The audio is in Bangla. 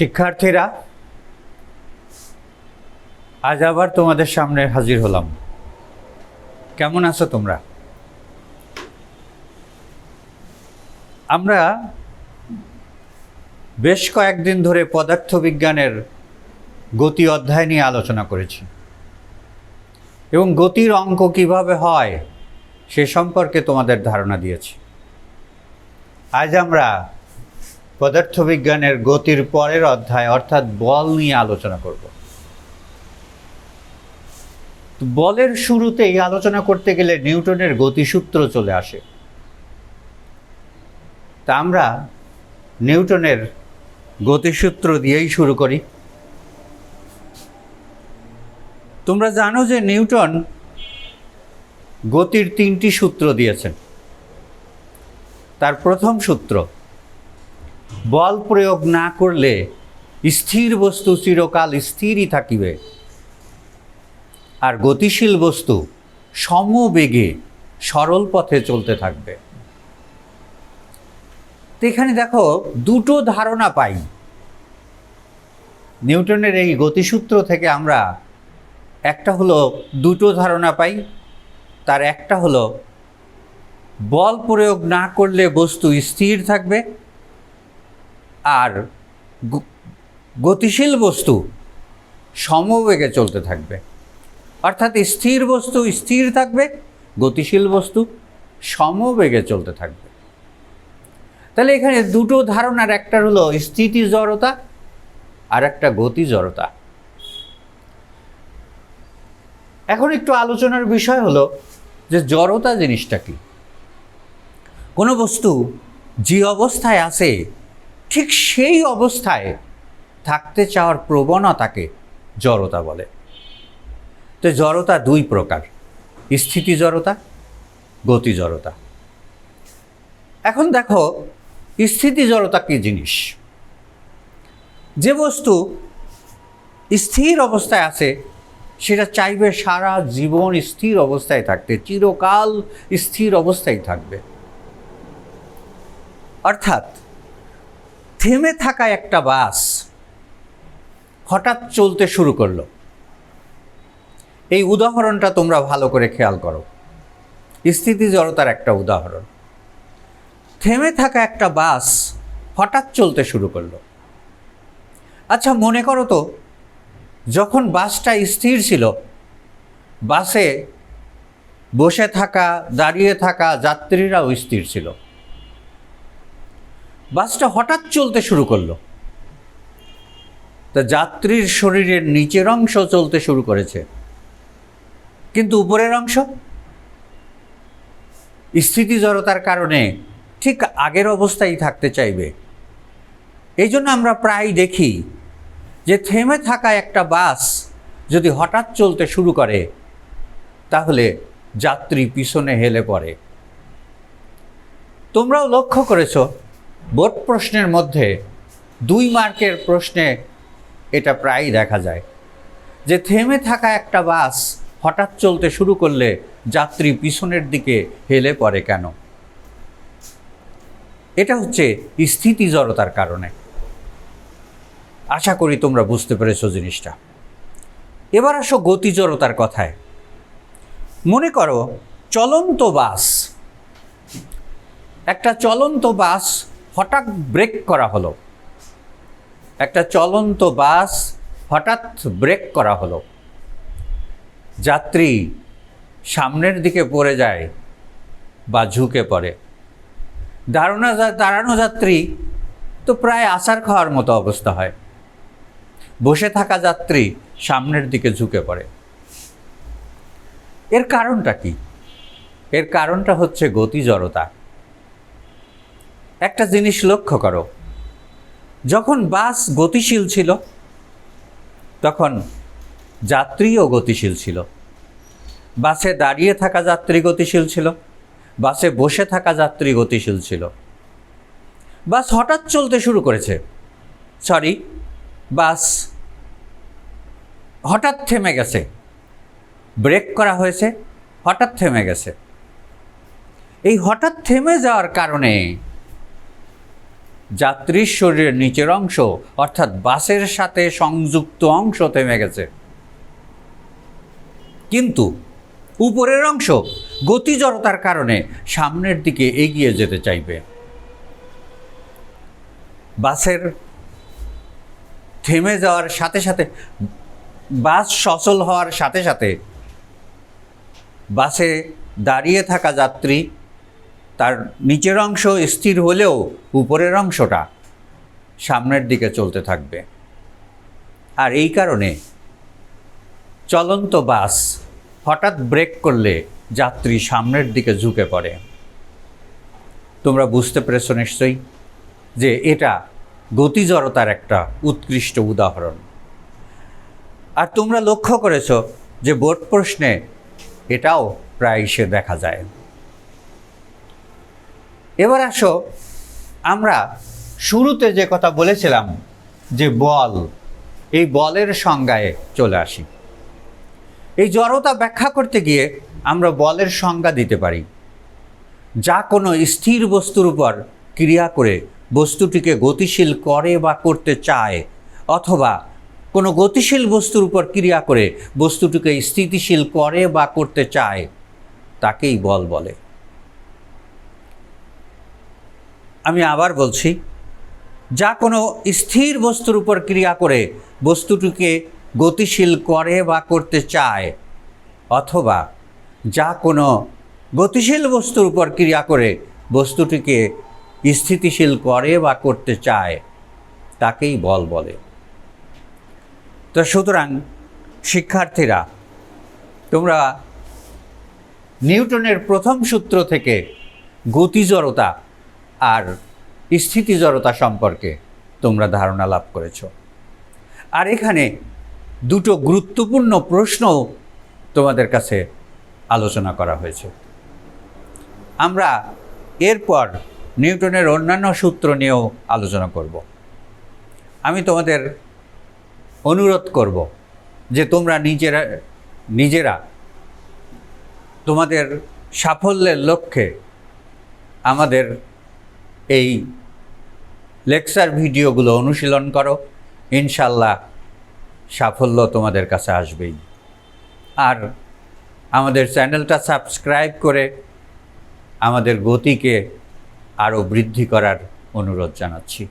শিক্ষার্থীরা, আজ আবার তোমাদের সামনে হাজির হলাম। কেমন আছো তোমরা? আমরা বেশ কয়েকদিন ধরে পদার্থবিজ্ঞানের গতি অধ্যায় নিয়ে আলোচনা করেছি এবং গতির অঙ্ক কীভাবে হয় সে সম্পর্কে তোমাদের ধারণা দিয়েছি। আজ আমরা পদার্থবিজ্ঞানের গতির পরের অধ্যায়, অর্থাৎ বল নিয়ে আলোচনা করব। বলের শুরুতেই আলোচনা করতে গেলে নিউটনের গতিসূত্র চলে আসে। তা আমরা নিউটনের গতিসূত্র দিয়েই শুরু করি। তোমরা জানো যে নিউটন গতির তিনটি সূত্র দিয়েছেন। তার প্রথম সূত্র বল প্রয়োগ না করলে স্থির বস্তু চিরকাল স্থিরই থাকিবে। আর গতিশীল বস্তু সমবেগে সরল পথে চলতে থাকবে। এখানে দেখো দুটো ধারণা পাই। নিউটনের এই গতিসূত্র থেকে আমরা একটা হলো দুটো ধারণা পাই, তার একটা হলো বল প্রয়োগ না করলে বস্তু স্থির থাকবে আর গতিশীল বস্তু সমবেগে চলতে থাকবে। অর্থাৎ স্থির বস্তু স্থির থাকবে, গতিশীল বস্তু সমবেগে চলতে থাকবে। তাহলে এখানে দুটো ধারণার একটা হলো স্থিতি জড়তা আর একটা গতি জড়তা এখন একটু আলোচনার বিষয় হলো যে জড়তা জিনিসটা কি? কোনো বস্তু যে অবস্থায় আছে ঠিক সেই অবস্থায় থাকতে চাওয়ার প্রবণতাকে জড়তা বলে। তো জড়তা দুই প্রকার, স্থিতি জড়তা, গতি জড়তা। এখন দেখো, স্থিতি জড়তা কি জিনিস? যে বস্তু স্থির অবস্থায় আছে, সেটা চাইবে সারা জীবন স্থির অবস্থায় থাকতে, চিরকাল স্থির অবস্থায় থাকবে। অর্থাৎ থেমে থাকা একটা বাস হঠাৎ চলতে শুরু করল। এই উদাহরণটা তোমরা ভালো করে খেয়াল করো। স্থিতি জড়তার একটা উদাহরণ। থেমে থাকা একটা বাস হঠাৎ চলতে শুরু করল। আচ্ছা মনে করো তো, যখন বাসটা স্থির ছিল, বাসে বসে থাকা, দাঁড়িয়ে থাকা যাত্রীরাও স্থির ছিল। বাসটা হঠাৎ চলতে শুরু করল। তা যাত্রীর শরীরের নিচের অংশ চলতে শুরু করেছে। কিন্তু উপরের অংশ? স্থিতি জড়তার কারণে ঠিক আগের অবস্থায় থাকতে চাইবে। এই জন্য আমরা প্রায় দেখি যে থেমে থাকা একটা বাস যদি হঠাৎ চলতে শুরু করে, তাহলে যাত্রী পিছনে হেলে পড়ে। তোমরাও লক্ষ্য করেছ বোর্ড প্রশ্নের মধ্যে দুই মার্কের প্রশ্নে এটা প্রায়ই দেখা যায় যে থেমে থাকা একটা বাস হঠাৎ চলতে শুরু করলে যাত্রী পিছনের দিকে হেলে পড়ে কেন? এটা হচ্ছে স্থিতি জড়তার কারণে। আশা করি তোমরা বুঝতে পেরেছ জিনিসটা। এবার আসো গতি জড়তার কথায়। মনে করো চলন্ত বাস, একটা চলন্ত বাস হঠাৎ ব্রেক করা হলো। একটা চলন্ত বাস হঠাৎ ব্রেক করা হলো। যাত্রী সামনের দিকে পড়ে যায় বা ঝুঁকে পড়ে। দাঁড়ানো দাঁড়ানো যাত্রী তো প্রায় আসার খাওয়ার মতো অবস্থা হয়। বসে থাকা যাত্রী সামনের দিকে ঝুঁকে পড়ে। এর কারণটা কি? এর কারণটা হচ্ছে গতি জড়তা। একটা জিনিস লক্ষ্য করো। যখন বাস গতিশীল ছিল, তখন যাত্রীও গতিশীল ছিল। বাসে দাঁড়িয়ে থাকা যাত্রী গতিশীল ছিল, বাসে বসে থাকা যাত্রী গতিশীল ছিল। বাস হঠাৎ চলতে শুরু করেছে। সরি, বাস হঠাৎ থেমে গেছে। ব্রেক করা হয়েছে, হঠাৎ থেমে গেছে। এই হঠাৎ থেমে যাওয়ার কারণে যাত্রীর শরীরের নিচের অংশ, অর্থাৎ বাসের সাথে সংযুক্ত অংশ থেমে গেছে। কিন্তু উপরের অংশ গতি জড়তার কারণে সামনের দিকে এগিয়ে যেতে চাইবে। বাসের থেমে যাওয়ার সাথে সাথে, বাস সচল হওয়ার সাথে সাথে বাসে দাঁড়িয়ে থাকা যাত্রী তার নিচের অংশ স্থির হলেও উপরের অংশটা সামনের দিকে চলতে থাকবে। আর এই কারণে চলন্ত বাস হঠাৎ ব্রেক করলে যাত্রী সামনের দিকে ঝুঁকে পড়ে। তোমরা বুঝতে পেরেছ নিশ্চয়ই যে এটা গতি জড়তার একটা উৎকৃষ্ট উদাহরণ। আর তোমরা লক্ষ্য করেছ যে বোর্ড প্রশ্নে এটাও প্রায় সে দেখা যায়। এবার আসো, আমরা শুরুতে যে কথা বলেছিলাম, যে বল, এই বলের সংজ্ঞায় চলে আসি। এই জড়তা ব্যাখ্যা করতে গিয়ে আমরা বলের সংজ্ঞা দিতে পারি। যা কোনো স্থির বস্তুর উপর ক্রিয়া করে বস্তুটিকে গতিশীল করে বা করতে চায়, অথবা কোনো গতিশীল বস্তুর উপর ক্রিয়া করে বস্তুটিকে স্থিতিশীল করে বা করতে চায়, তাকেই বল বলে। আমি আবার বলছি, যা কোনো স্থির বস্তুর উপর ক্রিয়া করে বস্তুটিকে গতিশীল করে বা করতে চায়, অথবা যা কোনো গতিশীল বস্তুর উপর ক্রিয়া করে বস্তুটিকে স্থিতিশীল করে বা করতে চায়, তাকেই বল বলে। তো সুতরাং, শিক্ষার্থীরা, তোমরা নিউটনের প্রথম সূত্র থেকে গতি জড়তা আর স্থিতি জড়তা সম্পর্কে তোমরা ধারণা লাভ করেছ। আর এখানে দুটো গুরুত্বপূর্ণ প্রশ্ন তোমাদের কাছে আলোচনা করা হয়েছে। আমরা এরপর নিউটনের অন্যান্য সূত্র নিয়েও আলোচনা করব। আমি তোমাদের অনুরোধ করব যে তোমরা নিজেরা নিজেরা তোমাদের সাফল্যের লক্ষ্যে আমাদের এই লেকচার ভিডিওগুলো অনুশীলন করো। ইনশাল্লাহ সাফল্য তোমাদের কাছে আসবেই। আর আমাদের চ্যানেলটা সাবস্ক্রাইব করে আমাদের গতিকে আরও বৃদ্ধি করার অনুরোধ জানাচ্ছি।